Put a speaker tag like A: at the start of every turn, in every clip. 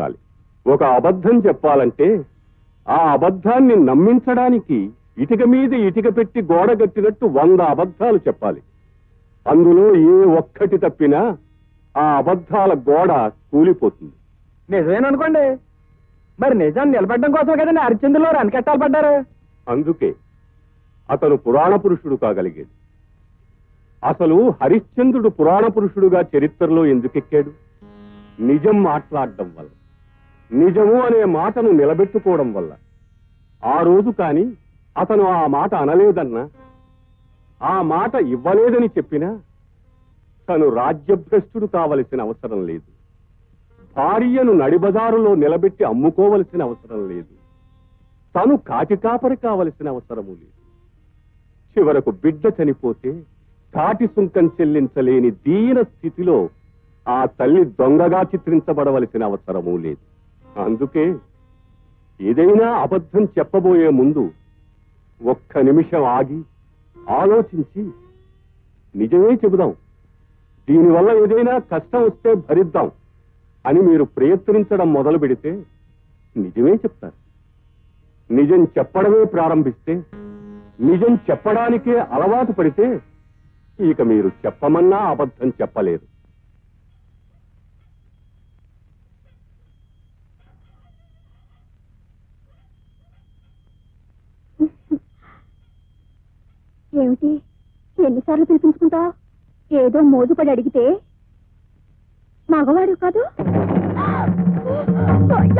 A: గమనించాలి ఒక అబద్ధం చెప్పాలంటే ఆ అబద్ధాన్ని నమ్మించడానికి ఇటుక మీద ఇటుక పెట్టి గోడ కట్టినట్టు వంద అబద్ధాలు చెప్పాలి. అందులో ఏ ఒక్కటి తప్పినా ఆ అబద్ధాల గోడ కూలిపోతుంది.
B: నిజమేననుకోండి. మరి నిజం నిలబడడం కోసం కదండి హరిశ్చంద్రులో రనకెట్టాలు పడ్డారు?
A: అందుకే అతను పురాణ పురుషుడు కాగలిగాడు. అసలు హరిశ్చంద్రుడు పురాణ పురుషుడుగా చరిత్రలో ఎందుకెక్కాడు? నిజం మాట్లాడడం వల్ల. నిజము అనే మాటను నిలబెట్టుకోవడం వల్ల. ఆ రోజు కాని అతను ఆ మాట అనలేదన్నా. ఆ మాట ఇవ్వలేదని చెప్పినా తను రాజ్యభ్రష్టుడు కావలసిన అవసరం లేదు. భార్యను నడిబజారులో నిలబెట్టి అమ్ముకోవలసిన అవసరం లేదు. తను కాటికాపరి కావలసిన అవసరము లేదు. చివరకు బిడ్డ చనిపోతే కాటి సుంకం చెల్లించలేని దీన స్థితిలో ఆ తల్లి దొంగగా చిత్రించబడవలసిన అవసరమూ లేదు. అందుకే ఏదైనా అబద్ధం చెప్పబోయే ముందు ఒక్క నిమిషం ఆగి ఆలోచించి నిజమే చెబుదాం. దీనివల్ల ఏదైనా కష్టం వస్తే భరిద్దాం అని మీరు ప్రయత్నించడం మొదలు పెడితే నిజమే చెప్తారు. నిజం చెప్పడమే ప్రారంభిస్తే నిజం చెప్పడానికే అలవాటు పడితే ఇక మీరు చెప్పమన్నా అబద్ధం చెప్పలేరు
C: ఏమిటి? ఎన్నిసార్లు పిలిపించుకుంటావు ఏదో మోజుపడి అడిగితే? మగవాడు కాదు?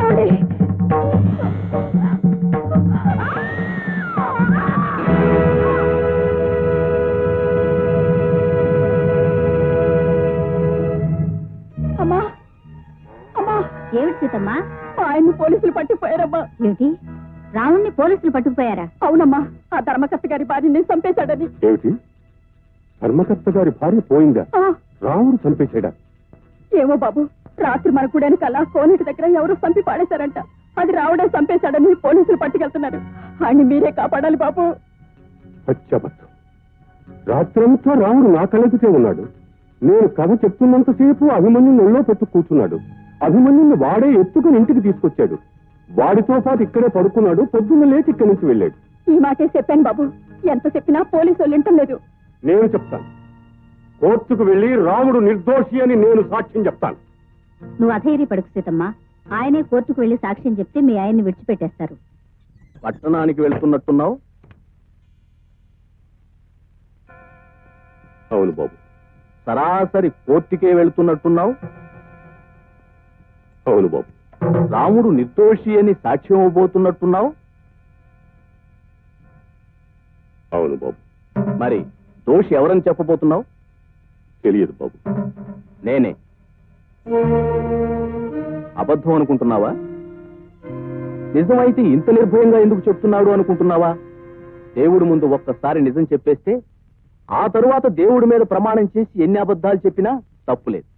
C: ఏమండి? అమ్మా! అమ్మా!
D: ఏమిటి సీతమ్మా?
C: ఆయన్ని పోలీసులు పట్టిపోయారమ్మా!
D: ఏమిటి? రావుణ్ణి పోలీసులు పట్టుకుపోయారా?
C: అవునమ్మా ఆ ధర్మకర్త గారి భార్యని చంపేశాడని.
A: ఏమిటి? ధర్మకర్త గారి భార్య పోయిందా? రాముడు చంపేశాడా?
C: ఏమో బాబు రాత్రి మన గుడానికి అలా కోనేటి దగ్గర ఎవరో చంపి పాడేశారంట. అది రావడే చంపేశాడని పోలీసులు పట్టుకెళ్తున్నారు. ఆయన్ని మీరే కాపాడాలి బాబు.
A: పచ్చబద్ధం. రాత్రంతా రాముడు నా కళ్ళెదుటే ఉన్నాడు. నేను కథ చెప్తున్నంతసేపు అభిమన్యుని ఒళ్ళో పెట్టు కూర్చున్నాడు. అభిమన్యుని వాడే ఎత్తుకుని ఇంటికి తీసుకొచ్చాడు. వాడితో పాటు ఇక్కడే పడుకున్నాడు పొద్దున్న లేచి ఇక్కడి నుంచి వెళ్ళాడు.
C: ఈ మాటే చెప్పాను బాబు. ఎంత చెప్పినా పోలీసు వాళ్ళు లేదు.
A: నేను చెప్తాను. కోర్టుకు వెళ్ళి రాముడు నిర్దోషి అని నేను సాక్ష్యం చెప్తాను.
D: నువ్వు అధైర్యపడకు సీతమ్మా. ఆయనే కోర్టుకు వెళ్ళి సాక్ష్యం చెప్తే మీ ఆయన్ని విడిచిపెట్టేస్తారు.
B: పట్టణానికి వెళ్తున్నట్టున్నావు?
A: అవును బాబు.
B: సరాసరి కోర్టుకే వెళ్తున్నట్టున్నావు?
A: అవును బాబు.
B: రాముడు నిర్దోషి అని సాక్ష్యం ఇవ్వబోతున్నట్టున్నావు?
A: అవును బాబు.
B: మరి దోషి ఎవరని చెప్పబోతున్నావు?
A: తెలియదు బాబు.
B: నేనే. అబద్ధం అనుకుంటున్నావా? నిజమైతే ఇంత నిర్భయంగా ఎందుకు చెప్తున్నాడు అనుకుంటున్నావా? దేవుడి ముందు ఒక్కసారి నిజం చెప్పేస్తే ఆ తరువాత దేవుడి మీద ప్రమాణం చేసి ఎన్ని అబద్ధాలు చెప్పినా తప్పులేదు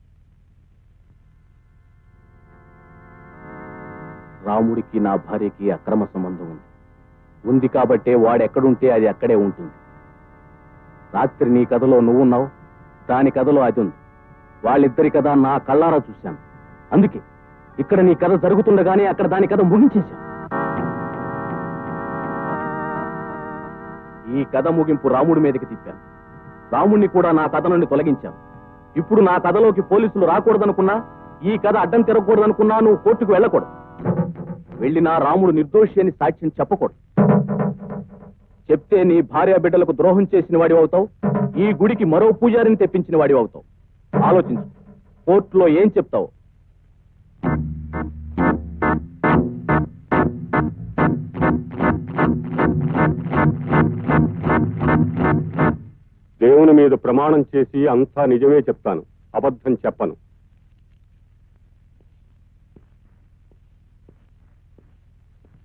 B: రాముడికి నా భార్యకి అక్రమ సంబంధం ఉంది. ఉంది కాబట్టే వాడెక్కడుంటే అది అక్కడే ఉంటుంది. రాత్రి నీ కథలో నువ్వున్నావు దాని కథలో అది ఉంది. వాళ్ళిద్దరి కథ నా కళ్ళారా చూశాను. అందుకే ఇక్కడ నీ కథ జరుగుతుండగానే అక్కడ దాని కథ ముగించేశాను. ఈ కథ ముగింపు రాముడి మీదకి తిప్పాను. రాముణ్ణి కూడా నా కథ నుండి తొలగించాను. ఇప్పుడు నా కథలోకి పోలీసులు రాకూడదనుకున్నా ఈ కథ అడ్డం తిరగకూడదనుకున్నా నువ్వు కోర్టుకు వెళ్ళకూడదు. వెళ్ళినా రాముడు నిర్దోషి అని సాక్ష్యం చెప్పకూడదు. చెప్తే నీ భార్య బిడ్డలకు ద్రోహం చేసిన వాడి అవుతావు ఈ గుడికి మరో పూజారిని తెప్పించిన వాడి అవుతావు. ఆలోచించు. కోర్టులో ఏం చెప్తావు?
A: దేవుని మీద ప్రమాణం చేసి అంతా నిజమే చెప్తాను. అబద్ధం చెప్పను.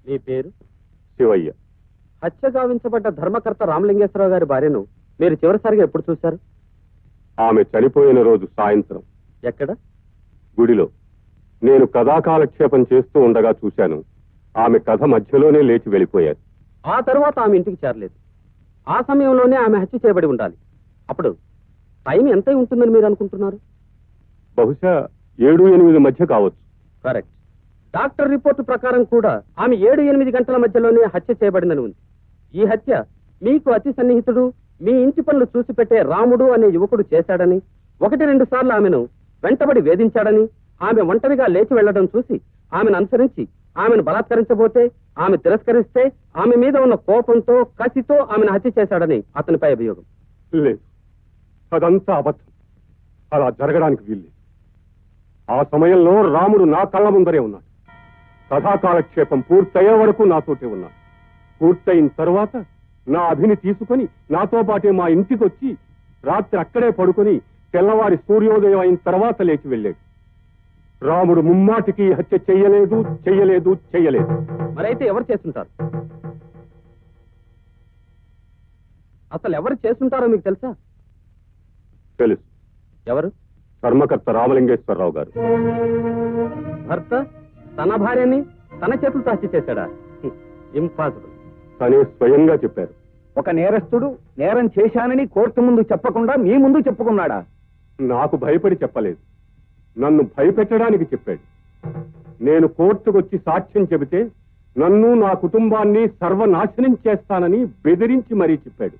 B: నీ పేరు?
A: శివయ్య.
B: హత్య గావించబడ్డ ధర్మకర్త రామలింగేశ్వరరావు గారి భార్యను మీరు చివరిసారిగా ఎప్పుడు చూశారు?
A: ఆమె చనిపోయిన రోజు సాయంత్రం.
B: ఎక్కడ?
A: గుడిలో. నేను కథాకాలక్షేపం చేస్తూ ఉండగా చూశాను. ఆమె కథ మధ్యలోనే లేచి వెళ్ళిపోయారు.
B: ఆ తర్వాత ఆమె ఇంటికి చేరలేదు. ఆ సమయంలోనే ఆమె హత్య చేయబడి ఉండాలి. అప్పుడు టైం ఎంత ఉంటుందని మీరు అనుకుంటున్నారు?
A: బహుశా ఏడు ఎనిమిది మధ్య కావచ్చు.
B: కరెక్ట్.
E: డాక్టర్ రిపోర్టు ప్రకారం కూడా ఆమె ఏడు ఎనిమిది గంటల మధ్యలోనే హత్య చేయబడిందని ఉంది. ఈ హత్య మీకు అతి సన్నిహితుడు మీ ఇంటి పనులు చూసి పెట్టే రాముడు అనే యువకుడు చేశాడని ఒకటి రెండు సార్లు ఆమెను వెంటబడి వేధించాడని ఆమె ఒంటరిగా లేచి వెళ్ళడం చూసి ఆమెను అనుసరించి ఆమెను బలాత్కరించబోతే ఆమె తిరస్కరిస్తే ఆమె మీద ఉన్న కోపంతో కసితో ఆమెను హత్య చేశాడని అతనిపై అభియోగం.
A: లేదు. అదంతా అబద్ధం. అలా జరగడానికి వీల్లేదు. ఆ సమయంలో రాముడు నా కళ్ళ ముందరే ఉన్నాడు. కథాకాలక్షేపం పూర్తయ్యే వరకు నాతోటే ఉన్నాడు పూర్తయిన తర్వాత నా అభిని తీసుకొని నాతో పాటే మా ఇంటికి వచ్చి రాత్రి అక్కడే పడుకొని తెల్లవారి సూర్యోదయం అయిన తర్వాత లేచి వెళ్ళాడు. రాముడు ముమ్మాటికి హత్య చెయ్యలేదు చెయ్యలేదు చెయ్యలేదు.
E: మరైతే ఎవరు చేస్తుంటారు? అసలు ఎవరు చేస్తుంటారో మీకు తెలుసా?
A: తెలుసు.
E: ఎవరు?
A: ధర్మకర్త రామలింగేశ్వరరావు గారు.
E: భర్త? తన భార్యని తన చేతులతో హత్య చేశాడా? ఇంపాసిబుల్
A: తనే స్వయంగా చెప్పారు.
B: ఒక నేరస్తుడు నేరం చేశానని కోర్టు ముందు చెప్పకుండా మీ ముందు చెప్పుకున్నాడా?
A: నాకు భయపడి చెప్పలేదు. నన్ను భయపెట్టడానికి చెప్పాడు. నేను కోర్టుకొచ్చి సాక్ష్యం చెబితే నన్ను నా కుటుంబాన్ని సర్వనాశనం చేస్తానని బెదిరించి మరీ చెప్పాడు.